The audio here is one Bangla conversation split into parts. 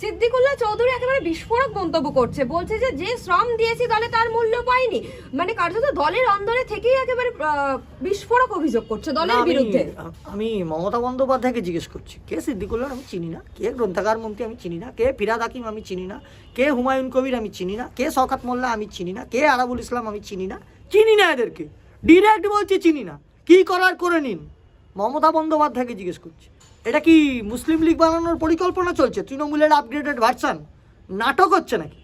সিদ্দিকুল্লাহ চৌধুরী একেবারে বিস্ফোরক মন্তব্য করছে। বলছে যে যে শ্রম দিয়েছি দলে তার মূল্য পাইনি। মানে কার্যত দলের অন্দরে থেকেই একেবারে বিস্ফোরক অভিযোগ করছে দলের আমি- বিরুদ্ধে। আমি মমতা বন্দ্যোপাধ্যায়কে জিজ্ঞেস করছি কে সিদ্দিকুল্লাহ আমি চিনি না কে গ্রন্থাগার মন্ত্রী আমি চিনি না কে ফিরাদ হাকিম আমি চিনি না কে হুমায়ুন কবির আমি চিনি না কে শওকাত মোল্লা আমি চিনি না কে আরাবুল ইসলাম আমি চিনি না চিনি না এদেরকে। ডিরেক্ট বলছি চিনি না। কি করার করে নিন? মমতা বন্দ্যোপাধ্যায়কে জিজ্ঞেস করছি। এটা কি মুসলিম লীগ বানানোর পরিকল্পনা চলছে? তৃণমূলের আপগ্রেডেড ভার্সান নাটক হচ্ছে নাকি?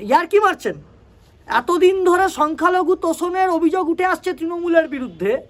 ইয়ার কি মারছেন? এতদিন ধরে সংখ্যালঘু তোষণের অভিযোগ উঠে আসছে তৃণমূলের বিরুদ্ধে।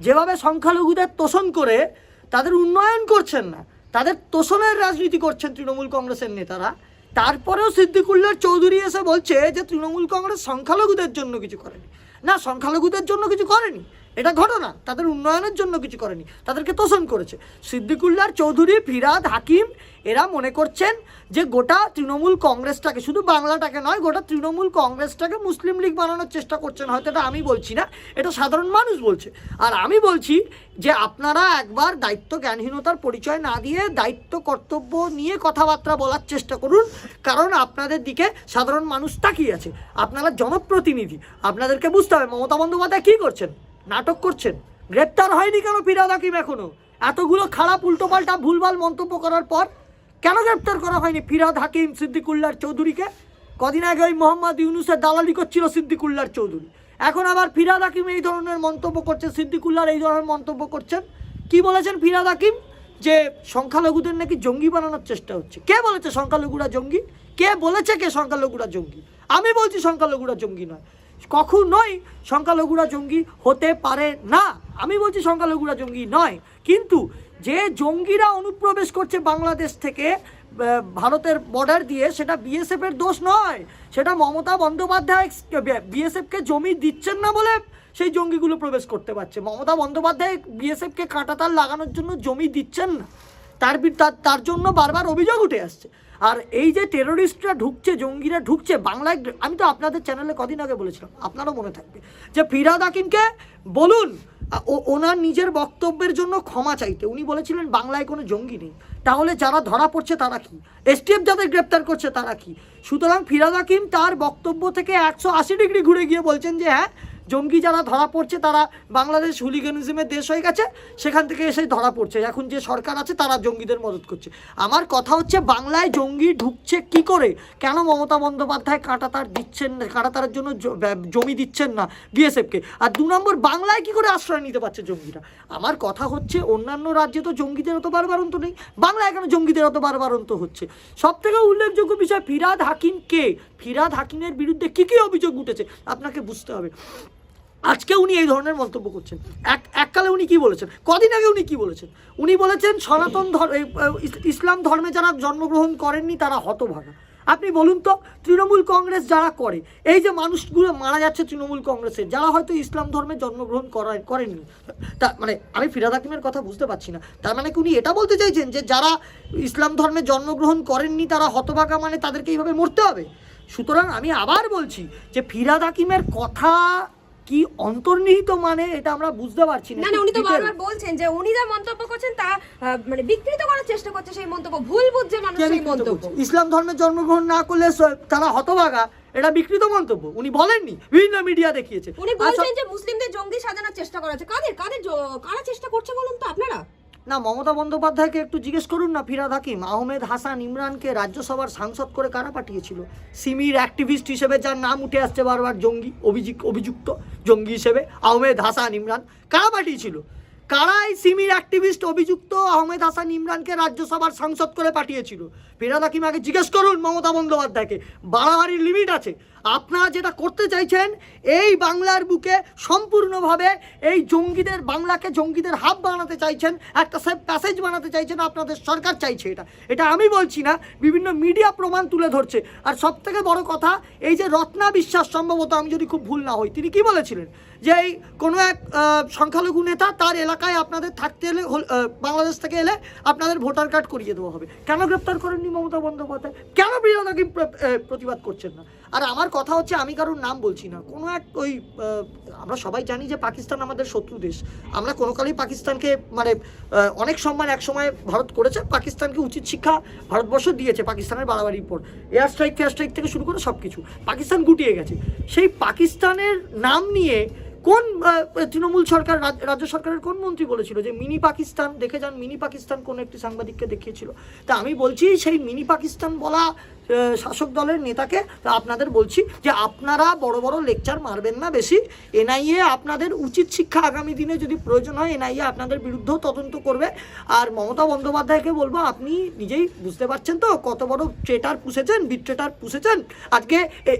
যেভাবে সংখ্যালঘুদের তোষণ করে, তাদের উন্নয়ন করছেন না। তাদের তোষণের রাজনীতি করছেন তৃণমূল কংগ্রেসের নেতারা। তারপরেও সিদ্দিকুল্লার চৌধুরী এসে বলছে যে, তৃণমূল কংগ্রেস সংখ্যালঘুদের জন্য কিছু করেনি। না, সংখ্যালঘুদের জন্য কিছু করেনি। এটা ঘটনা। তাদের উন্নয়নের জন্য কিছু করেনি। তাদেরকে তোষণ করেছে। সিদ্দিকুল্লার চৌধুরী, ফিরাদ, হাকিম, এরা মনে করছেন যে গোটা তৃণমূল কংগ্রেসটাকে, শুধু বাংলাটাকে নয়, গোটা তৃণমূল কংগ্রেসটাকে মুসলিম লীগ বানানোর চেষ্টা করছেন। হয়তো এটা আমি বলছি না, এটা সাধারণ মানুষ বলছে। আর আমি বলছি যে আপনারা একবার দায়িত্ব জ্ঞানহীনতার পরিচয় না দিয়ে দায়িত্ব, কর্তব্য নিয়ে কথাবার্তা বলার চেষ্টা করুন, কারণ আপনাদের দিকে সাধারণ মানুষ তাকিয়ে আছে। আপনারা জনপ্রতিনিধি। আপনাদেরকে বুঝতে হবে। মমতা বন্দ্যোপাধ্যায় কী করছেন? নাটক করছেন? গ্রেপ্তার হয়নি কেন ফিরাদ হাকিম এখনও? এতগুলো খারাপ উল্টোপাল্টা ভুলভাল মন্তব্য করার পর কেন গ্রেপ্তার করা হয়নি ফিরাদ হাকিম সিদ্দিকুল্লার চৌধুরীকে? কদিন আগে ওই মোহাম্মদ ইউনুসের দালালি করছিল সিদ্দিকুল্লার চৌধুরী। এখন আবার ফিরাদ হাকিম এই ধরনের মন্তব্য করছে সিদ্দিকুল্লার এই ধরনের মন্তব্য করছেন। কি বলেছেন ফিরাদ হাকিম? যে সংখ্যালঘুদের নাকি জঙ্গি বানানোর চেষ্টা হচ্ছে। কে বলেছে সংখ্যালঘুরা জঙ্গি? কে বলেছে কে সংখ্যালঘুরা জঙ্গি? আমি বলছি সংখ্যালঘুরা জঙ্গি নয়। কখনোই সংখ্যালঘুরা জঙ্গি হতে পারে না। আমি বলছি সংখ্যালঘুরা জঙ্গি নয়, কিন্তু যে জঙ্গিরা অনুপ্রবেশ করছে বাংলাদেশ থেকে ভারতের বর্ডার দিয়ে, সেটা বিএসএফ এর দোষ নয়। সেটা মমতা বন্দ্যোপাধ্যায় বিএসএফকে জমি দিচ্ছেন না বলে সেই জঙ্গিগুলো প্রবেশ করতে পারছে। মমতা বন্দ্যোপাধ্যায় বিএসএফকে কাঁটাতার লাগানোর জন্য জমি দিচ্ছেন না। তার তার জন্য বারবার অভিযোগ উঠে আসছে। আর এই যে টেরোরিস্টরা ঢুকছে, জঙ্গিরা ঢুকছে, বাংলায়, আমি তো আপনাদের চ্যানেলে কদিন আগে বলেছিলাম, আপনারও মনে থাকবে। যে ফিরাদ হাকিমকে বলুন ওনার নিজের বক্তব্যের জন্য ক্ষমা চাইতে। উনি বলেছিলেন, বাংলায় কোনো জঙ্গি নেই। তাহলে যারা ধরা পড়ছে, তারা কি? এসটিএফ যাদের গ্রেপ্তার করছে, তারা কি? সুতরাং ফিরাদ হাকিম তার বক্তব্য থেকে একশো আশি ডিগ্রি ঘুরে গিয়ে বলছেন যে হ্যাঁ জঙ্গি যারা ধরা পড়ছে, তারা বাংলাদেশ হুলিগানিজমের দেশ হয়ে গেছে, সেখান থেকে এসে ধরা পড়ছে। এখন যে সরকার আছে, তারা জঙ্গিদের মদত করছে। আমার কথা হচ্ছে, বাংলায় জঙ্গি ঢুকছে কি করে? কেন মমতা বন্দ্যোপাধ্যায় কাঁটাতার দিচ্ছেন না? কাঁটাতারের জন্য জমি দিচ্ছেন না বিএসএফকে? আর দু নম্বর, বাংলায় কি করে আশ্রয় নিতে পারছে জঙ্গিরা? আমার কথা হচ্ছে, অন্যান্য রাজ্যে তো জঙ্গিদের অত বারবারন্ত নেই। বাংলায় কেন জঙ্গিদের অত বারবারন্ত হচ্ছে? সব থেকে উল্লেখযোগ্য বিষয়, ফিরাদ হাকিম কে? ফিরাদ হাকিমের বিরুদ্ধে কি কি অভিযোগ উঠেছে? আপনাকে বুঝতে হবে। আজকে উনি এই ধরনের মন্তব্য করছেন। এক, এককালে উনি কি বলেছেন? কদিন আগে উনি কি বলেছেন? উনি বলেছেন, সনাতন ধর্ম ইসলাম ধর্মে যারা জন্মগ্রহণ করেননি, তারা হতভাগা। আপনি বলুন তো, তৃণমূল কংগ্রেস যারা করে, এই যে মানুষগুলো মারা যাচ্ছে তৃণমূল কংগ্রেসের যারা হয়তো ইসলাম ধর্মে জন্মগ্রহণ করা করেননি, তা মানে আমি ফিরাদ হাকিমের কথা বুঝতে পারছি না। তার মানে কি উনি এটা বলতে চাইছেন যে যারা ইসলাম ধর্মে জন্মগ্রহণ করেননি, তারা হতভাগা মানে তাদেরকে এইভাবে মরতে হবে? সুতরাং আমি আবার বলছি যে ফিরাদ হাকিমের কথা কি অন্তর্নিহিত মানে এটা আমরা বুঝতে পারছি না। উনি তো বারবার বলছেন যে উনি যা মন্তব্য করছেন তা মানে বিকৃত করার চেষ্টা করছে সেই মন্তব্য ভুল বুঝছে মানুষ সেই মন্তব্য। ইসলাম ধর্মে জন্মগ্রহণ না করলে তারা হতভাগা এটা বিকৃত মন্তব্য। উনি বলেননি বিভিন্ন মিডিয়া দেখিয়েছে। উনি বলছেন যে মুসলিমদের জঙ্গি সাজানোর চেষ্টা করা হচ্ছে। কাদের কাদের কারা চেষ্টা করছে বলুন তো আপনারা? না, মমতা বন্দ্যোপাধ্যায়কে একটু জিজ্ঞেস করুন না, ফিরাদ হাকিম। আহমেদ হাসান ইমরানকে রাজ্যসভার সাংসদ করে কারা পাঠিয়েছিল? সিমির অ্যাক্টিভিস্ট হিসেবে যার নাম উঠে আসছে বারবার, জঙ্গি অভিযুক্ত অভিযুক্ত জঙ্গি হিসেবে, আহমেদ হাসান ইমরান। কারা পাঠিয়েছিল? কারা এই সিমির অ্যাক্টিভিস্ট অভিযুক্ত আহমেদ হাসান ইমরানকে রাজ্যসভার সাংসদ করে পাঠিয়েছিল? ফিরাদ হাকিম আগে জিজ্ঞেস করুন মমতা বন্দ্যোপাধ্যায়কে। বাড়াবাড়ির লিমিট আছে। আপনারা যেটা করতে চাইছেন এই বাংলার বুকে সম্পূর্ণভাবে এই জঙ্গিদের বাংলাকে জঙ্গিদের হাব বানাতে চাইছেন একটা সেফ প্যাসেজ বানাতে চাইছেন আপনাদের সরকার চাইছে এটা। এটা আমি বলছি না বিভিন্ন মিডিয়া প্রমাণ তুলে ধরছে। আর সব থেকে বড় কথা এই যে রত্না বিশ্বাস সম্ভবত আমি যদি খুব ভুল না হই তিনি কি বলেছিলেন? যে এই কোনো এক সংখ্যালঘু নেতা তার এলাকায় আপনাদের থাকতে এলে বাংলাদেশ থেকে এলে আপনাদের ভোটার কার্ড করিয়ে দেওয়া হবে। কেন গ্রেপ্তার করেননি মমতা বন্দ্যোপাধ্যায়? কেন আহ, প্রতিবাদ করছেন না? আর আমার কথা হচ্ছে আমি কারোর নাম বলছি না। কোনো এক ওই আমরা সবাই জানি যে পাকিস্তান আমাদের শত্রু দেশ। আমরা কোনো কালেই পাকিস্তানকে মানে অনেক সম্মান এক সময় ভারত করেছে। পাকিস্তানকে উচিত শিক্ষা ভারতবর্ষ দিয়েছে পাকিস্তানের বাড়াবাড়ির পর এয়ার স্ট্রাইক, ফেয়ার স্ট্রাইক থেকে শুরু করে সব কিছু পাকিস্তান গুটিয়ে গেছে। সেই পাকিস্তানের নাম নিয়ে কোন তৃণমূল সরকার রাজ- রাজ্য সরকারের কোন মন্ত্রী বলেছিল যে মিনি পাকিস্তান দেখে যান মিনি পাকিস্তান কোন একটি সাংবাদিককে দেখিয়েছিল? তা আমি বলছি সেই মিনি পাকিস্তান বলা শাসক দলের নেতাকে আপনাদের বলছি যে আপনারা বড় বড় লেকচার মারবেন না বেশি। এনআইএ আপনাদের উচিত শিক্ষা আগামী দিনে যদি প্রয়োজন হয় এনআইএ আপনাদের বিরুদ্ধেও তদন্ত করবে। আর মমতা বন্দ্যোপাধ্যায়কে বলব আপনি নিজেই বুঝতে পারছেন তো কত বড় ট্রেটার পুষেছেন বিট ট্রেটার পুষেছেন? আজকে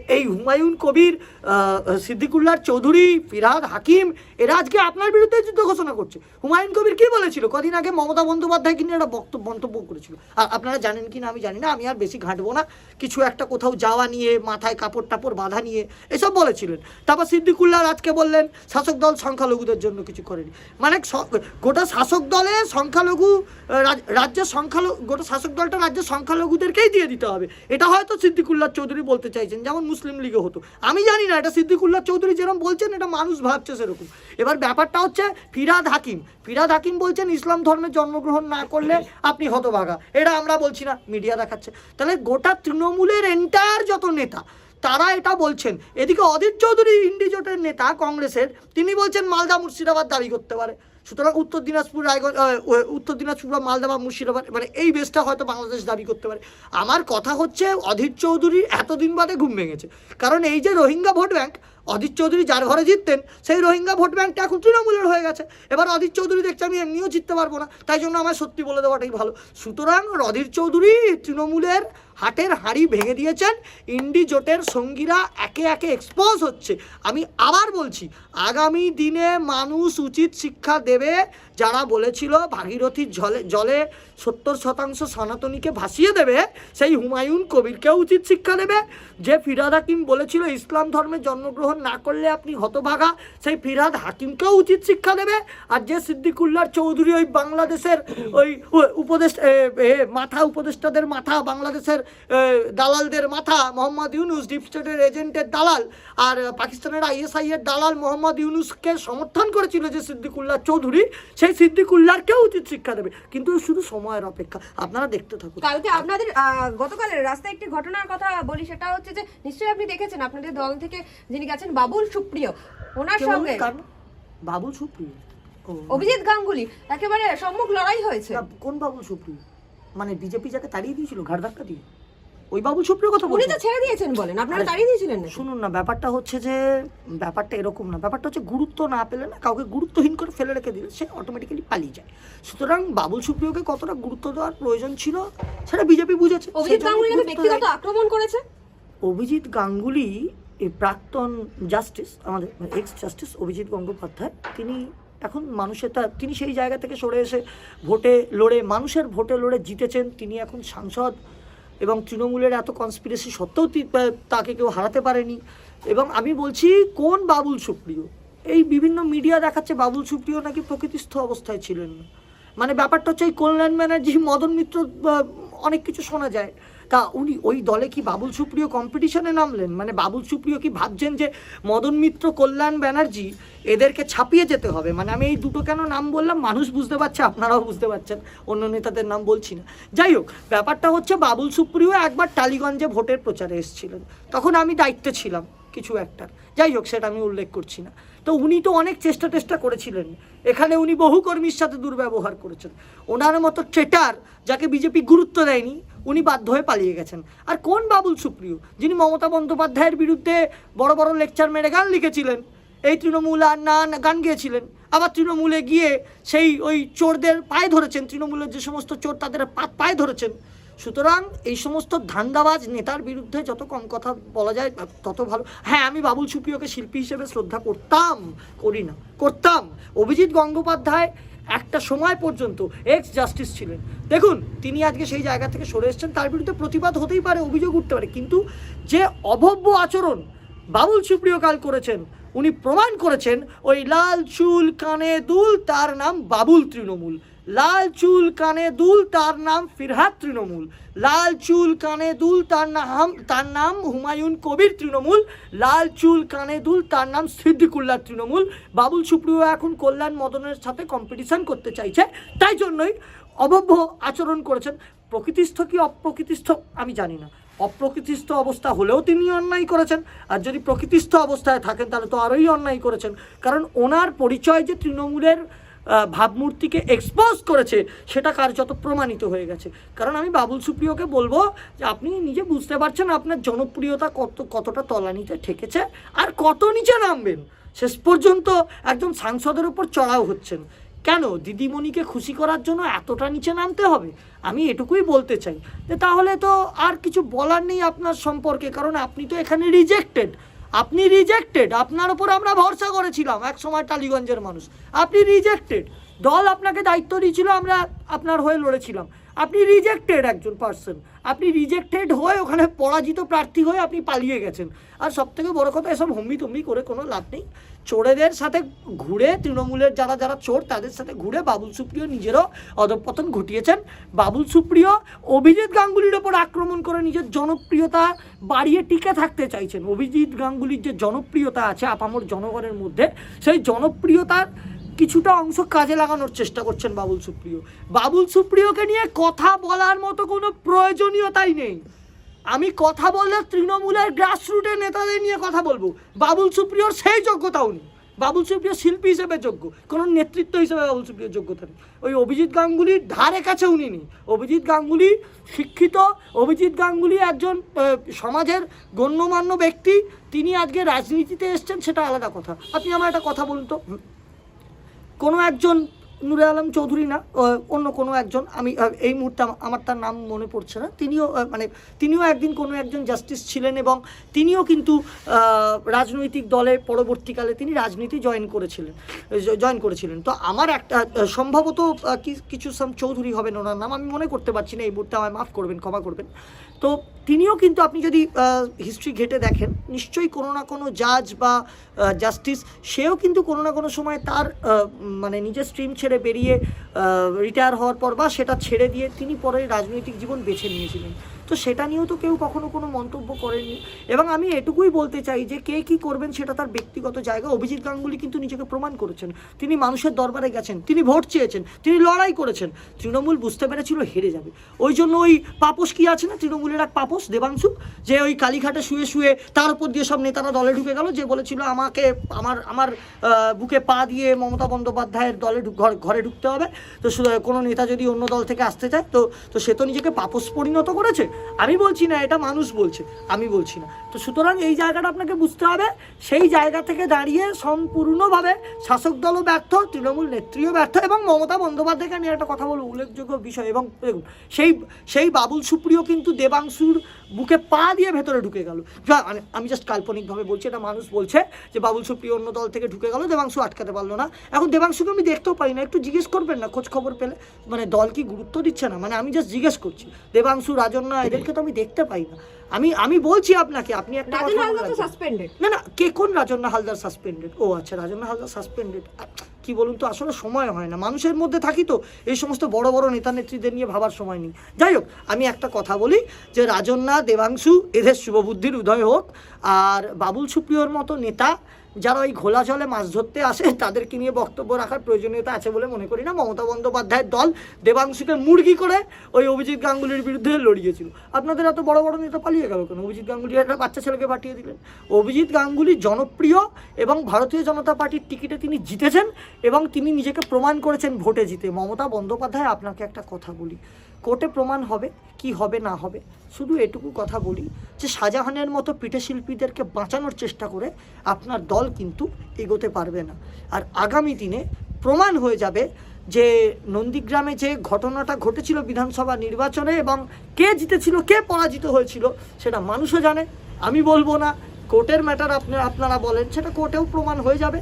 এই হুমায়ুন কবির আহ, সিদ্দিকুল্লাহ চৌধুরী ফিরহাদ হাকিম, এরা আজকে আপনার বিরুদ্ধে যুদ্ধ ঘোষণা করছে। হুমায়ুন কবির কি বলেছিল? কদিন আগে মমতা বন্দ্যোপাধ্যায় কিন্তু একটা বক্তব্য মন্তব্য করেছিল। আপনারা জানেন কি না আমি জানি না, আমি আর বেশি ঘাঁটবো না। কিছু একটা কোথাও যাওয়া নিয়ে, মাথায় কাপড় টাপড় বাঁধা নিয়ে, এসব বলেছিলেন। তারপর সিদ্দিকুল্লাহ আজকে বললেন, শাসক দল সংখ্যালঘুদের জন্য কিছু করেনি। মানে গোটা শাসক দলে সংখ্যালঘু রাজ্যের সংখ্যালঘু, গোটা শাসক দলটা রাজ্যের সংখ্যালঘুদেরকেই দিয়ে দিতে হবে। এটা হয়তো সিদ্দিকুল্লাহ চৌধুরী বলতে চাইছেন, যেমন মুসলিম লীগে হতো। আমি জানি না, এটা সিদ্দিকুল্লাহ চৌধুরী যেরকম বলছেন, এটা মানুষ ভাবছে সেরকম। এবার ব্যাপারটা হচ্ছে ফিরাদ হাকিম। ফিরাদ হাকিম বলছেন, ইসলাম ধর্মে জন্মগ্রহণ না করলে আপনি হতভাগা। এটা আমরা বলছি না, মিডিয়া দেখাচ্ছে। তাহলে গোটা তৃণমূলের এন্টায়ার যত নেতা, তারা এটা বলছেন। এদিকে অধীর চৌধুরী, ইন্ডিজোটের নেতা, কংগ্রেসের, তিনি বলছেন, মালদা মুর্শিদাবাদ দাবি করতে পারে। সুতরাং উত্তর দিনাজপুর রায়গঞ্জ উত্তর দিনাজপুর বা মালদা বা মুর্শিদাবাদ মানে এই বেসটা হয়তো বাংলাদেশ দাবি করতে পারে। আমার কথা হচ্ছে, অধীর চৌধুরী এতদিন বাদে ঘুম ভেঙেছে। কারণ এই যে Rohingya vote bank, Adhir Chowdhury যার ঘরে জিততেন, সেই রোহিঙ্গা ভোট ব্যাংকটা এখন তৃণমূলের হয়ে গেছে। এবার অধীর চৌধুরী দেখছে, আমি এমনিও জিততে পারব না, তাই জন্য আমার সত্যি বলে দেওয়াটাই ভালো। সুতরাং অধীর চৌধুরী তৃণমূলের হাটের হাঁড়ি ভেঙে দিয়েছেন। ইন্ডিজোটের সঙ্গীরা একে একে এক্সপোজ হচ্ছে। আমি আবার বলছি, আগামী দিনে মানুষ উচিত শিক্ষা দেবে যারা বলেছিল ভাগীরথীর জলে জলে সত্তর শতাংশ সনাতনীকে ভাসিয়ে দেবে, সেই হুমায়ুন কবিরকেও উচিত শিক্ষা দেবে। যে ফিরাদ হাকিম বলেছিল ইসলাম ধর্মে জন্মগ্রহণ না করলে আপনি হতভাগা, সেই ফিরাদ হাকিমকেও উচিত শিক্ষা দেবে। আর যে সিদ্দিকুল্লাহ চৌধুরী ওই বাংলাদেশের ওই উপদেশ মাথা, উপদেষ্টাদের মাথা, বাংলাদেশের দালালদের মাথা, মোহাম্মদ ইউনুস, ডিপ স্টেটের এজেন্টের দালাল, আর পাকিস্তানের আইএসআই এর দালাল মোহাম্মদ ইউনুসকে সমর্থন করেছিল যে সিদ্দিকুল্লাহ চৌধুরী সেই সিদ্দিকুল্লাহকেও উচিত শিক্ষা দেবে। কিন্তু শুধু সময়ের অপেক্ষা। আপনারা দেখতে থাকুন। কালকে আপনাদের গতকালের রাস্তায় একটি ঘটনার কথা বলি সেটা হচ্ছে যে নিশ্চয়ই আপনি দেখেছেন আপনাদের দল থেকে যিনি গেছেন বাবুল সুপ্রিয় ওনার সঙ্গে বাবুল সুপ্রিয়? অভিজিৎ গাঙ্গুলি একেবারে সম্মুখ লড়াই হয়েছে। কোন বাবুল সুপ্রিয়? মানে বিজেপি যাকে তাড়িয়ে দিয়েছিল ঘাড় ধাক্কা দিয়ে? ওই বাবুল সুপ্রিয় কথা উনি তো ছেড়ে দিয়েছেন বলেন আপনারা তাড়িয়ে দিয়েছিলেন নাকি? শুনুন না ব্যাপারটা হচ্ছে যে ব্যাপারটা এরকম না ব্যাপারটা হচ্ছে গুরুত্ব না পেলে না কাউকে গুরুত্বহীন করে ফেলে রেখে দিলে সে অটোমেটিক্যালি পালিয়ে যায়। সুতরাং বাবুল সুপ্রিয়কে কতটা গুরুত্ব দেওয়ার প্রয়োজন ছিল সেটা বিজেপি বুঝেছে। অভিজিৎ গাঙ্গুলি ব্যক্তিগত আক্রমণ করেছে? অভিজিৎ গাঙ্গুলি এই প্রাক্তন জাস্টিস আমাদের এক্স জাস্টিস অভিজিৎ গঙ্গোপাধ্যায় তিনি এখন মানুষের তা তিনি সেই জায়গা থেকে সরে এসে ভোটে লড়ে মানুষের ভোটে লড়ে জিতেছেন তিনি এখন সাংসদ। এবং তৃণমূলের এত কনস্পিরেসি সত্ত্বেও তাকে কেউ হারাতে পারেনি। এবং আমি বলছি, কোন বাবুল সুপ্রিয়? এই বিভিন্ন মিডিয়া দেখাচ্ছে বাবুল সুপ্রিয় নাকি প্রকৃতিস্থ অবস্থায় ছিলেন মানে ব্যাপারটা হচ্ছে এই কল্যাণ ব্যানার্জি, মদন মিত্র অনেক কিছু শোনা যায়। তা উনি ওই দলে কি বাবুল সুপ্রিয় কম্পিটিশনে নামলেন? মানে বাবুল সুপ্রিয় কি ভাবছেন যে মদন মিত্র, কল্যাণ ব্যানার্জি এদেরকে ছাপিয়ে যেতে হবে? মানে আমি এই দুটো কেন নাম বললাম? মানুষ বুঝতে পারছে, আপনারাও বুঝতে পারছেন। অন্য নেতাদের নাম বলছি না। যাই হোক, ব্যাপারটা হচ্ছে বাবুল সুপ্রিয় একবার টালিগঞ্জে ভোটের প্রচারে এসেছিলেন। তখন আমি দায়িত্বে ছিলাম। কিছু একটার যাই হোক, সেটা আমি উল্লেখ করছি না। তো উনি তো অনেক চেষ্টা টেষ্টা করেছিলেন। এখানে উনি বহু কর্মীর সাথে দুর্ব্যবহার করেছেন। ওনার মতো ট্রেটার যাকে বিজেপি গুরুত্ব দেয়নি, উনি বাধ্য হয়ে পালিয়ে গেছেন। আর কোন বাবুল সুপ্রিয়, যিনি মমতা বন্দ্যোপাধ্যায়ের বিরুদ্ধে বড় বড় লেকচার মেরে গান লিখেছিলেন, এই তৃণমূল আর না গান গিয়েছিলেন, আবার তৃণমূলে গিয়ে সেই ওই চোরদের পায়ে ধরেছেন, তৃণমূলের যে সমস্ত চোর তাদের পায়ে ধরেছেন সুতরাং এই সমস্ত ধান্দাবাজ নেতার বিরুদ্ধে যত কম কথা বলা যায়, তত ভালো। হ্যাঁ আমি বাবুল সুপ্রিয়কে শিল্পী হিসেবে শ্রদ্ধা করতাম, করি না, করতাম। অভিজিৎ গঙ্গোপাধ্যায় একটা সময় পর্যন্ত এক্স জাস্টিস ছিলেন। দেখুন, তিনি আজকে সেই জায়গা থেকে সরে এসেছেন, তার বিরুদ্ধে প্রতিবাদ হতেই পারে, অভিযোগ উঠতে পারে, কিন্তু যে অভব্য আচরণ বাবুল সুপ্রিয় কাল করেছেন, উনি প্রমাণ করেছেন, ওই লাল চুল, কানে দুল, তার নাম বাবুল তৃণমূল। লাল চুল কানে দুল, তার নাম ফিরহাদ তৃণমূল। লাল চুল কানে দুল, তার নাম তার নাম হুমায়ুন কবির তৃণমূল। লাল চুল কানে দুল, তার নাম সিদ্দিকুল্লাহ তৃণমূল। বাবুল সুপ্রিয় এখন কল্যাণ মদনের সাথে কম্পিটিশান করতে চাইছে। তাই জন্যই অবভ্য আচরণ করেছেন। প্রকৃতিস্থ কি অপ্রকৃতিস্থ আমি জানি না। অপ্রকৃতিস্থ অবস্থা হলেও তিনি অন্যায় করেছেন। আর যদি প্রকৃতিস্থ অবস্থায় থাকেন, তাহলে তো আরোই অন্যায় করেছেন। কারণ ওনার পরিচয় যে তৃণমূলের ভাবমূর্তিকে এক্সপোজ করেছে, সেটা কার্যত প্রমাণিত হয়ে গেছে। কারণ আমি বাবুল সুপ্রিয়কে বলব যে, আপনি নিজে বুঝতে পারছেন আপনার জনপ্রিয়তা কত, কতটা তলানিতে ঠেকেছে আর কত নিচে নামবেন। শেষ পর্যন্ত একজন সাংসদের উপর চড়াও হচ্ছেন। কেন? দিদিমণিকে খুশি করার জন্য এতটা নিচে নামতে হবে? আমি এটুকুই বলতে চাই যে, তাহলে তো আর কিছু বলার নেই আপনার সম্পর্কে, কারণ আপনি তো এখানে রিজেক্টেড আপনি রিজেক্টেড আপনার উপর আমরা ভরসা করেছিলাম, এক সময় টালিগঞ্জের মানুষ। আপনি রিজেক্টেড দল আপনাকে দায়িত্ব দিয়েছিল, আমরা আপনার হয়ে লড়েছিলাম। আপনি রিজেক্টেড একজন পার্সন আপনি রিজেক্টেড হয়ে ওখানে পরাজিত প্রার্থী হয়ে আপনি পালিয়ে গেছেন। আর সবথেকে বড় কথা, এসব হম্বি তম্বি করে কোনো লাভ নেই। চোরেদের সাথে ঘুরে, তৃণমূলের যারা যারা চোর, তাদের সাথে ঘুরে বাবুল সুপ্রিয় নিজেরও অধপতন ঘটিয়েছেন। বাবুল সুপ্রিয় অভিজিৎ গাঙ্গুলির ওপর আক্রমণ করে নিজের জনপ্রিয়তা বাড়িয়ে টিকে থাকতে চাইছেন। অভিজিৎ গাঙ্গুলির যে জনপ্রিয়তা আছে আপামর জনগণের মধ্যে, সেই জনপ্রিয়তার কিছুটা অংশ কাজে লাগানোর চেষ্টা করছেন বাবুল সুপ্রিয়। বাবুল সুপ্রিয়কে নিয়ে কথা বলার মতো কোনো প্রয়োজনীয়তাই নেই। আমি কথা বললে তৃণমূলের গ্রাসরুটের নেতাদের নিয়ে কথা বলব। বাবুল সুপ্রিয়র সেই যোগ্যতাও নেই বাবুল সুপ্রিয় শিল্পী হিসেবে যোগ্য, কোনো নেতৃত্ব হিসেবে বাবুল সুপ্রিয়র যোগ্যতা নেই। ওই অভিজিৎ গাঙ্গুলির ধারে কাছে উনি নেই। অভিজিৎ গাঙ্গুলি শিক্ষিত, অভিজিৎ গাঙ্গুলি একজন সমাজের গণ্যমান্য ব্যক্তি, তিনি আজকে রাজনীতিতে এসছেন, সেটা আলাদা কথা। আপনি আমার একটা কথা বলুন তো। কোনো একজন নুরে আলম চৌধুরী না অন্য কোনো একজন, আমি এই মুহূর্তে আমার তার নাম মনে পড়ছে না। তিনিও মানে তিনিও একদিন কোনো একজন জাস্টিস ছিলেন এবং তিনিও কিন্তু রাজনৈতিক দলে পরবর্তীকালে তিনি রাজনীতি জয়েন করেছিলেন জয়েন করেছিলেন। তো আমার একটা সম্ভবত কিছু সাম, চৌধুরী হবেন ওনার নাম, আমি মনে করতে পারছি না, এই মুহূর্তে আমায় মাফ করবেন, ক্ষমা করবেন। তো তিনিও কিন্তু আপনি যদি হিস্ট্রি ঘেটে দেখেন, নিশ্চয়ই কোনো না কোনো জাজ বা জাস্টিস সেও কিন্তু কোনো না কোনো সময় তার মানে নিজের স্ট্রিম ছেড়ে বেরিয়ে রিটায়ার হওয়ার পর বা সেটা ছেড়ে দিয়ে তিনি পরে রাজনৈতিক জীবন বেছে নিয়েছিলেন। তো সেটা নিয়েও তো কেউ কখনো কোনো মন্তব্য করেনি। এবং আমি এটুকুই বলতে চাই যে, কে কী করবেন সেটা তার ব্যক্তিগত জায়গা। অভিজিৎ গাঙ্গুলি কিন্তু নিজেকে প্রমাণ করেছেন। তিনি মানুষের দরবারে গেছেন, তিনি ভোট চেয়েছেন, তিনি লড়াই করেছেন। তৃণমূল বুঝতে পেরেছিল, হেরে যাবে। ওই জন্য ওই পাপস কি আছে না? তৃণমূলের এক পাপস দেবাংশু, যে ওই কালীঘাটে শুয়ে শুয়ে তার উপর দিয়ে সব নেতারা দলে ঢুকে গেল, যে বলেছিল, আমাকে, আমার আমার বুকে পা দিয়ে মমতা বন্দ্যোপাধ্যায়ের দলে ঘর- ঢুকতে হবে। তো কোনো নেতা যদি অন্য দল থেকে আসতে চায়, তো তো সে তো নিজেকে পাপস পরিণত করেছে। আমি বলছি না, এটা মানুষ বলছে, আমি বলছি না। তো সুতরাং এই জায়গাটা আপনাকে বুঝতে হবে, সেই জায়গা থেকে দাঁড়িয়ে সম্পূর্ণভাবে শাসক দলও ব্যর্থ, তৃণমূল নেত্রীও ব্যর্থ এবং মমতা বন্দ্যোপাধ্যায়কে নিয়ে একটা কথা বলব, উল্লেখযোগ্য বিষয় এবং সেই সেই বাবুল সুপ্রিয় কিন্তু দেবাংশুর বুকে পা দিয়ে ভেতরে ঢুকে গেল। মানে আমি জাস্ট কাল্পনিকভাবে বলছি এটা মানুষ বলছে যে বাবুল সুপ্রিয় অন্য দল থেকে ঢুকে গেল দেবাংশু আটকাতে পারল না। এখন দেবাংশুকে আমি দেখতেও পারি না একটু জিজ্ঞেস করবেন না খোঁজ খবর পেলে। মানে দল কি গুরুত্ব দিচ্ছে না? মানে আমি জাস্ট জিজ্ঞেস করছি দেবাংশু রাজন্যা এদেরকে তো আমি দেখতে পাই না। আমি আমি বলছি আপনাকে আপনি একটা না না কে কোন রাজন্না হালদার সাসপেন্ডেড ও আচ্ছা রাজন্না হালদার সাসপেন্ডেড কি বলুন তো, আসলে সময় হয় না। মানুষের মধ্যে থাকি তো, এই সমস্ত বড় বড় নেতা নেত্রীদের নিয়ে ভাবার সময় নেই। যাই হোক, আমি একটা কথা বলি যে রাজন্না দেবাংশু এদের শুভবুদ্ধির উদয় হোক আর বাবুল সুপ্রিয়র মতো নেতা যারা ওই ঘোলা জলে মাছ ধরতে আসে, তাদেরকে নিয়ে বক্তব্য রাখার প্রয়োজনীয়তা আছে বলে মনে করি না। মমতা বন্দ্যোপাধ্যায়ের দল দেবাংশুকে মুরগি করে ওই অভিজিৎ গাঙ্গুলির বিরুদ্ধে লড়িয়েছিল। আপনাদের এত বড় বড় নেতা পালিয়ে গেল কেন? অভিজিৎ গাঙ্গুলি একটা বাচ্চা ছেলেকে পাঠিয়ে দিলেন। অভিজিৎ গাঙ্গুলি জনপ্রিয় এবং ভারতীয় জনতা পার্টির টিকিটে তিনি জিতেছেন এবং তিনি নিজেকে প্রমাণ করেছেন ভোটে জিতে। মমতা বন্দ্যোপাধ্যায়, আপনাকে একটা কথা বলি। কোর্টে প্রমাণ হবে, কি হবে, না হবে। শুধু এটুকু কথা বলি যে শাহজাহানের মতো পিঠে শিল্পীদেরকে বাঁচানোর চেষ্টা করে আপনার দল কিন্তু এগোতে পারবে না। আর আগামী দিনে প্রমাণ হয়ে যাবে যে নন্দীগ্রামে যে ঘটনাটা ঘটেছিল বিধানসভা নির্বাচনে এবং কে জিতেছিল, কে পরাজিত হয়েছিল, সেটা মানুষও জানে। আমি বলব না, কোর্টের ম্যাটার আপনারা আপনারা বলেন, সেটা কোর্টেও প্রমাণ হয়ে যাবে।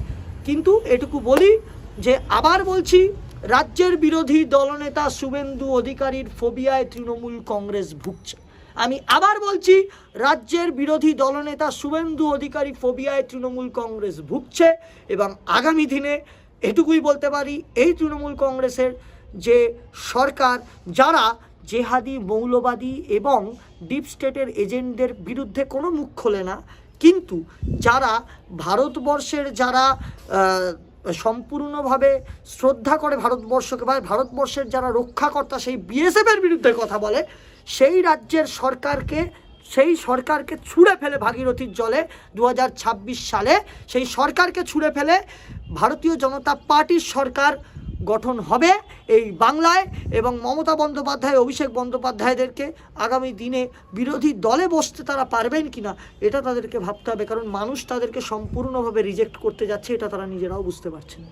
কিন্তু এটুকু বলি যে আবার বলছি রাজ্যের বিরোধী দলনেতা শুভেন্দু অধিকারীর ফোবিয়ায় তৃণমূল কংগ্রেস ভুগছে। আমি আবার বলছি, রাজ্যের বিরোধী দলনেতা শুভেন্দু অধিকারী ফোবিয়ায় তৃণমূল কংগ্রেস ভুগছে এবং আগামী দিনে এটুকুই বলতে পারি, এই তৃণমূল কংগ্রেসের যে সরকার, যারা জেহাদি, মৌলবাদী এবং ডিপ স্টেটের এজেন্টদের বিরুদ্ধে কোনো মুখ খোলে না, কিন্তু যারা ভারতবর্ষের যারা সম্পূর্ণভাবে শ্রদ্ধা করে ভারতবর্ষকে বা ভারতবর্ষের যারা রক্ষাকর্তা সেই বিএসএফের বিরুদ্ধে কথা বলে, সেই রাজ্যের সরকারকে, সেই সরকারকে ছুঁড়ে ফেলে ভাগীরথীর জলে দু হাজার ছাব্বিশ সালে, সেই সরকারকে ছুঁড়ে ফেলে ভারতীয় জনতা পার্টির সরকার গঠন হবে এই বাংলায় এবং মমতা বন্দ্যোপাধ্যায়, অভিষেক বন্দ্যোপাধ্যায়দেরকে আগামী দিনে বিরোধী দলে বসতে তারা পারবেন কি না এটা তাদেরকে ভাবতে হবে। কারণ মানুষ তাদেরকে সম্পূর্ণভাবে রিজেক্ট করতে যাচ্ছে, এটা তারা নিজেরাও বুঝতে পারছেন।